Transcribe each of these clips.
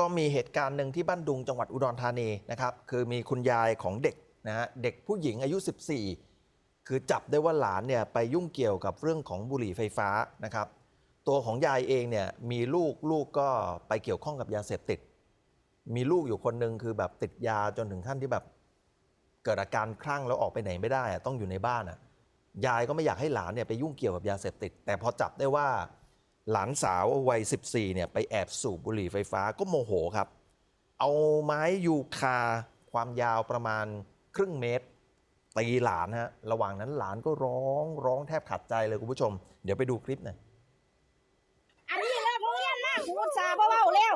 ก็มีเหตุการณ์หนึ่งที่บ้านดุงจังหวัดอุดรธานีนะครับ คือมีคุณยายของเด็กนะฮะเด็กผู้หญิงอายุ 14 คือจับได้ว่าหลานเนี่ยไปยุ่งเกี่ยวกับเรื่องของบุหรี่ไฟฟ้านะครับ ตัวของยายเองเนี่ยมีลูกลูกก็ไปเกี่ยวข้องกับยาเสพติด มีลูกอยู่คนหนึ่งคือแบบติดยาจนถึงขั้นที่แบบ เกิดอาการคลั่งแล้วออกไปไหนไม่ได้อะต้องอยู่ในบ้านอะยายก็ไม่อยากให้หลานเนี่ยไปยุ่งเกี่ยวกับยาเสพติด แต่พอจับได้ว่า หลานสาววัย 14 เนี่ยไปแอบสูบบุหรี่ไฟฟ้าก็โมโหครับ เอาไม้ยูคาความยาวประมาณครึ่งเมตรตีหลานฮะ ระหว่างนั้นหลานก็ร้องร้องแทบขาดใจเลยคุณผู้ชม เดี๋ยวไปดูคลิปหน่อยอันนี้เลิกโรงเรียนมากูอุตส่าห์บ่เว้าแล้ว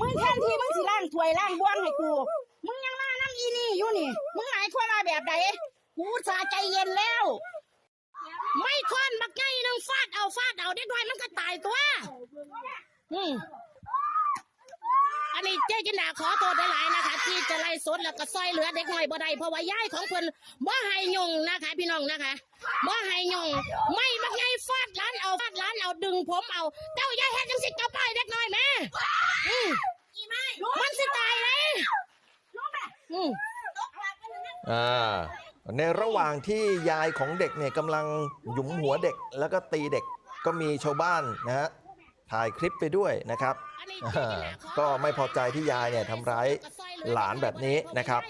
มึงแทนที่มึงสิล้างถ้วยล้างบ้วงให้กู มึงยังมานั่งอีนี่อยู่นี่ มึงหมายความว่าแบบใดกูอุตส่าห์ใจเย็นแล้ว ไม่ทนบักไงนึงฟาดเอาฟาดเอาเด็กน้อยมันก็ตายตัวอืมอันนี้เจ๊จินดาขอโทษหลายๆนะคะ ที่จะไล่สดแล้วก็ซอยเหลือเด็กน้อยบ่ได้เพราะว่ายายของเพิ่นบ่ให้ยงนะคะ พี่น้องนะคะบ่ให้ยงไม่บักไงฟาดร้านเอาฟาดร้านเอาดึงผมเอาเจ้ายายเฮ็ดจังสิกลับไปเด็กน้อยแม่อืมมันสิตายเลยอืมอ่า ในระหว่างที่ยายของเด็กเนี่ยกำลังหยุมหัวเด็กแล้วก็ตีเด็กก็มีชาวบ้านนะฮะถ่ายคลิปไปด้วยนะครับ ก็ไม่พอใจที่ยายเนี่ยทำร้ายหลานแบบนี้นะครับ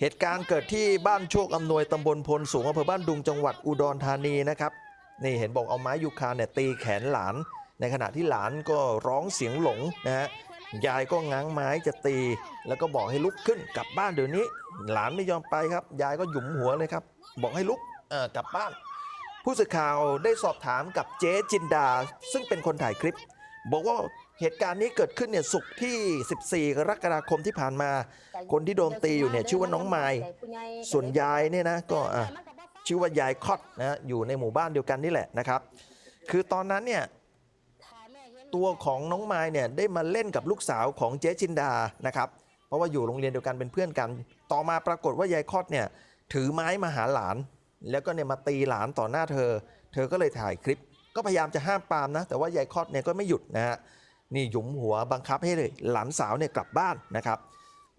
เหตุการณ์เกิดที่บ้านโชคอำนวยตำบลพลสูงอำเภอบ้านดุงจังหวัดอุดรธานีนะครับนี่เห็นบอกเอาไม้ยูคาเนี่ยตีแขนหลาน ในขณะที่หลานก็ร้องเสียงหลงนะฮะ ยายก็ง้างไม้จะตี แล้วก็บอกให้ลุกขึ้นกลับบ้านเดี๋ยวนี้ หลานไม่ยอมไปครับ ยายก็หยุมหัวเลยครับ บอกให้ลุกกลับบ้าน ผู้สื่อข่าวได้สอบถามกับเจ๊จินดา ซึ่งเป็นคนถ่ายคลิป บอกว่าเหตุการณ์นี้เกิดขึ้นเนี่ยสุกที่ 14 กรกฎาคมที่ผ่านมา คนที่โดนตีอยู่เนี่ยชื่อว่าน้องไมายส่วนยายเนี่ยนะก็ชื่อว่ายายคอดนะอยู่ในหมู่บ้านเดียวกันนี่แหละนะครับ คือตอนนั้นเนี่ย ตัวของน้องไมายเนี่ยได้มาเล่นกับลูกสาวของเจ๊จินดานะครับเพราะว่าอยู่โรงเรียนเดียวกันเป็นเพื่อนกัน ต่อมาปรากฏว่ายายคอดเนี่ยถือไม้มาหาหลาน แล้วก็เนี่ยมาตีหลานต่อหน้าเธอ เธอก็เลยถ่ายคลิป ก็พยายามจะห้ามปามนะ แต่ว่ายายคอดเนี่ยก็ไม่หยุดนะฮะนี่หยุมหัวบังคับให้เลยหลานสาวเนี่ยกลับบ้านนะครับ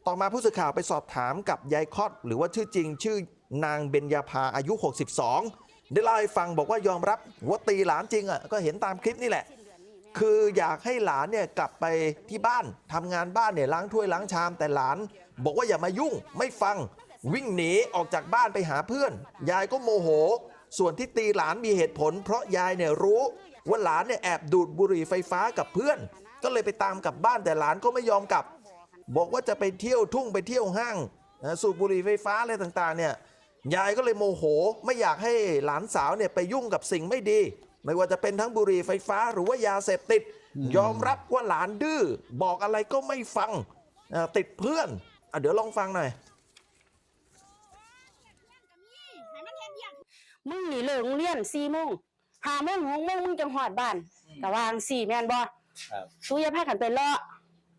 ต่อมาผู้สื่อข่าวไปสอบถามกับยายคอดหรือว่าชื่อจริง ชื่อนางเบญญาภาอายุ 62 ได้เล่าให้ฟังบอกว่ายอมรับว่าตีหลานจริงอะก็เห็นตามคลิปนี่แหละ คืออยากให้หลานเนี่ยกลับไปที่บ้านทำงานบ้านเนี่ยล้างถ้วยล้างชาม แต่หลาน บอกว่าอย่ามายุ่งไม่ฟัง วิ่งหนีออกจากบ้านไปหาเพื่อน ยายก็โมโห ส่วนที่ตีหลานมีเหตุผล เพราะยายเนี่ยรู้ว่าหลานเนี่ยแอบดูดบุหรี่ไฟฟ้ากับเพื่อน ก็เลยไปตามกลับบ้านแต่หลานก็ไม่ยอมกลับ บอกว่าจะไปเที่ยวทุ่งไปเที่ยวห้างนะสูบบุหรี่ไฟฟ้าอะไรต่างๆเนี่ยยายก็เลยโมโห ไม่อยากให้หลานสาวเนี่ยไปยุ่งกับสิ่งไม่ดี ไม่ว่าจะเป็นทั้งบุหรี่ไฟฟ้าหรือว่ายาเสพติด ยอมรับว่าหลานดื้อบอกอะไรก็ไม่ฟังเอ่อติดเพื่อนอะเดี๋ยวลองฟังหน่อยมึงนี่เลิกโรงเรียนสี่โมงห้าโมงหกโมงมึงจังหอดบ้านกะวางสี่แม่นบ่ครับสูอย่าพากันไปเลาะ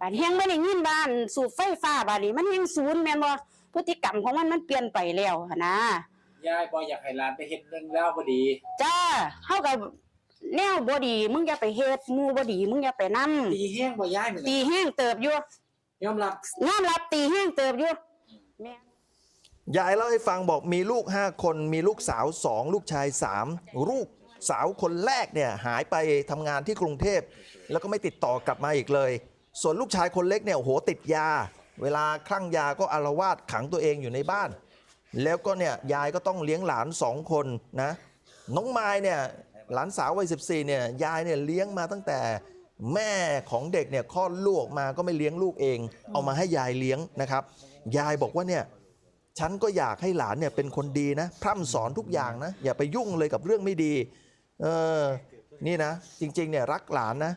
บานเฮงไม่ได้ยินบ้านสูบไฟฟ้าบานนี้มันเฮงศูนย์แม่นบ่พฤติกรรมของมันมันเปลี่ยนไปแล้วหั้นนะ ยายบ่อยากให้หลานไปเฮ็ดเรื่องราวบ่ดีจ้าเฮากับแนวบ่ดี มึงอย่าไปเฮ็ดหมู่บ่ดี มึงอย่าไปนำตีแห้งบ่ยายมื้อตีนี้แห้งเติบอยู่ยอมรับยอมรับตีแห้งเติบอยู่แม่ยายเล่าให้ฟังบอกมีลูก 5 คน มีลูกสาว 2 ลูกชาย 3 ลูกสาวคนแรกเนี่ยหายไปทำงานที่กรุงเทพ แล้วก็ไม่ติดต่อกลับมาอีกเลย ส่วนลูกชายคนเล็กเนี่ยโอ้โหติดยา เวลาคลั่งยาก็อารวาสขังตัวเองอยู่ในบ้าน แล้วก็เนี่ยยายก็ต้องเลี้ยงหลานสองคนนะน้องไม้เนี่ยหลานสาววัย14เนี่ยยายเนี่ยเลี้ยงมาตั้งแต่แม่ของเด็กเนี่ยคลอดลูกออกมาก็ไม่เลี้ยงลูกเอง เอามาให้ยายเลี้ยงนะครับ ยายบอกว่าเนี่ยฉันก็อยากให้หลานเนี่ยเป็นคนดีนะพร่ำสอนทุกอย่างนะอย่าไปยุ่งเลยกับเรื่องไม่ดีเออนี่นะ จริงๆเนี่ยรักหลานนะ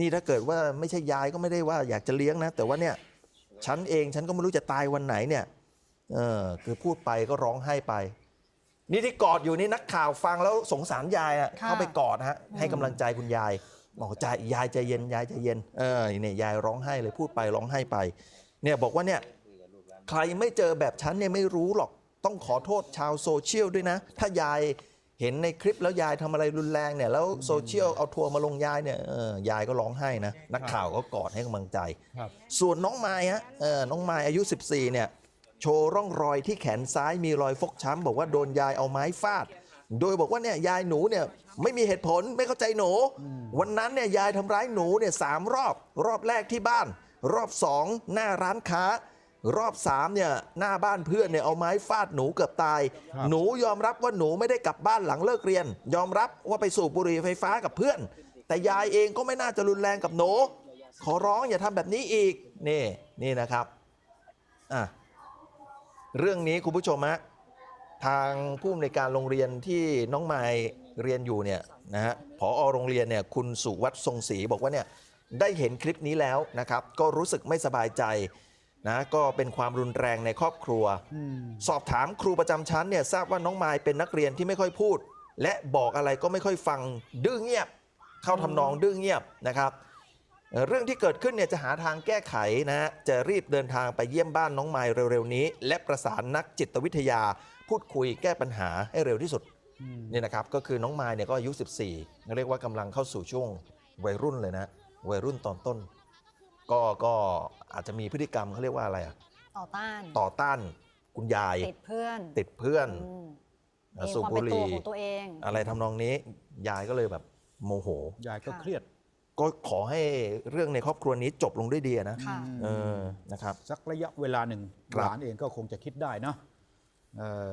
นี่ถ้าเกิดว่าไม่ใช่ยายก็ไม่ได้ว่าอยากจะเลี้ยงนะ แต่ว่าเนี่ยฉันเองฉันก็ไม่รู้จะตายวันไหนเนี่ย เออคือพูดไปก็ร้องไห้ไป นี่ที่กอดอยู่นี่นักข่าวฟังแล้วสงสารยายอะค่ะ เข้าไปกอดฮะให้กำลังใจคุณยายบอกใจยายใจเย็นยายใจเย็นเออเนี่ยยายร้องไห้เลยพูดไปร้องไห้ไป เนี่ยบอกว่าเนี่ยใครไม่เจอแบบฉันเนี่ยไม่รู้หรอกต้องขอโทษชาวโซเชียลด้วยนะ ถ้ายายเห็นในคลิปแล้วยายทำอะไรรุนแรงเนี่ยแล้วโซเชียลเอาทัวร์มาลงยายเนี่ยเออยายก็ร้องไห้นะนักข่าวก็กอดให้กำลังใจ ครับ ส่วนน้องไม้ฮะเออน้องไม้อายุ 14 เนี่ย โชว์ร่องรอยที่แขนซ้ายมีรอยฟกช้ำบอกว่าโดนยายเอาไม้ฟาด โดยบอกว่าเนี่ยยายหนูเนี่ยไม่มีเหตุผลไม่เข้าใจหนู วันนั้นเนี่ยยายทำร้ายหนูเนี่ยสามรอบ รอบแรกที่บ้าน รอบสองหน้าร้านค้า รอบสามเนี่ยหน้าบ้านเพื่อนเนี่ยเอาไม้ฟาดหนูเกือบตายครับหนูยอมรับว่าหนูไม่ได้กลับบ้านหลังเลิกเรียน ยอมรับว่าไปสูบบุหรี่ไฟฟ้ากับเพื่อน แต่ยายเองก็ไม่น่าจะรุนแรงกับหนูขอร้องอย่าทำแบบนี้อีกนี่นี่นะครับอะ เรื่องนี้คุณผู้ชมฮะทางผู้อำนวยการโรงเรียนที่น้องไมายเรียนอยู่เนี่ยนะฮะผอโรงเรียนเนี่ยคุณสุวัฒน์ทรงศรีบอกว่าเนี่ยได้เห็นคลิปนี้แล้วนะครับ ก็รู้สึกไม่สบายใจนะก็เป็นความรุนแรงในครอบครัวอืมสอบถามครูประจำชั้นเนี่ยทราบว่าน้องมายเป็นนักเรียนที่ไม่ค่อยพูด และบอกอะไรก็ไม่ค่อยฟังดื้อเงียบ เข้าทำนองดื้อเงียบนะครับ เอ่อเรื่องที่เกิดขึ้นเนี่ยจะหาทางแก้ไขนะฮะจะรีบเดินทางไปเยี่ยมบ้านน้องมายเร็วๆนี้ และประสานนักจิตวิทยา พูดคุยแก้ปัญหาให้เร็วที่สุดอืมนี่นะครับก็คือน้องมายเนี่ยก็อายุ 14 เรียกว่ากำลังเข้าสู่ช่วงวัยรุ่นเลยนะ วัยรุ่นตอนต้น ก็ก็อาจจะมีพฤติกรรมเขาเรียกว่าอะไรอะต่อต้านต่อต้านคุณยายติดเพื่อนติดเพื่อนอืมอะมีสูบความบุเป็นหตัวรี่ของตัวเองอะไรทำนองนี้ยายก็เลยแบบโมโห ยายก็ค่ะเครียด ก็ขอให้เรื่องในครอบครัวนี้จบลงด้วยดีนะค่ะ เออนะครับ สักระยะเวลาหนึ่งครับหลานเองก็คงจะคิดได้เนาะเอ่อ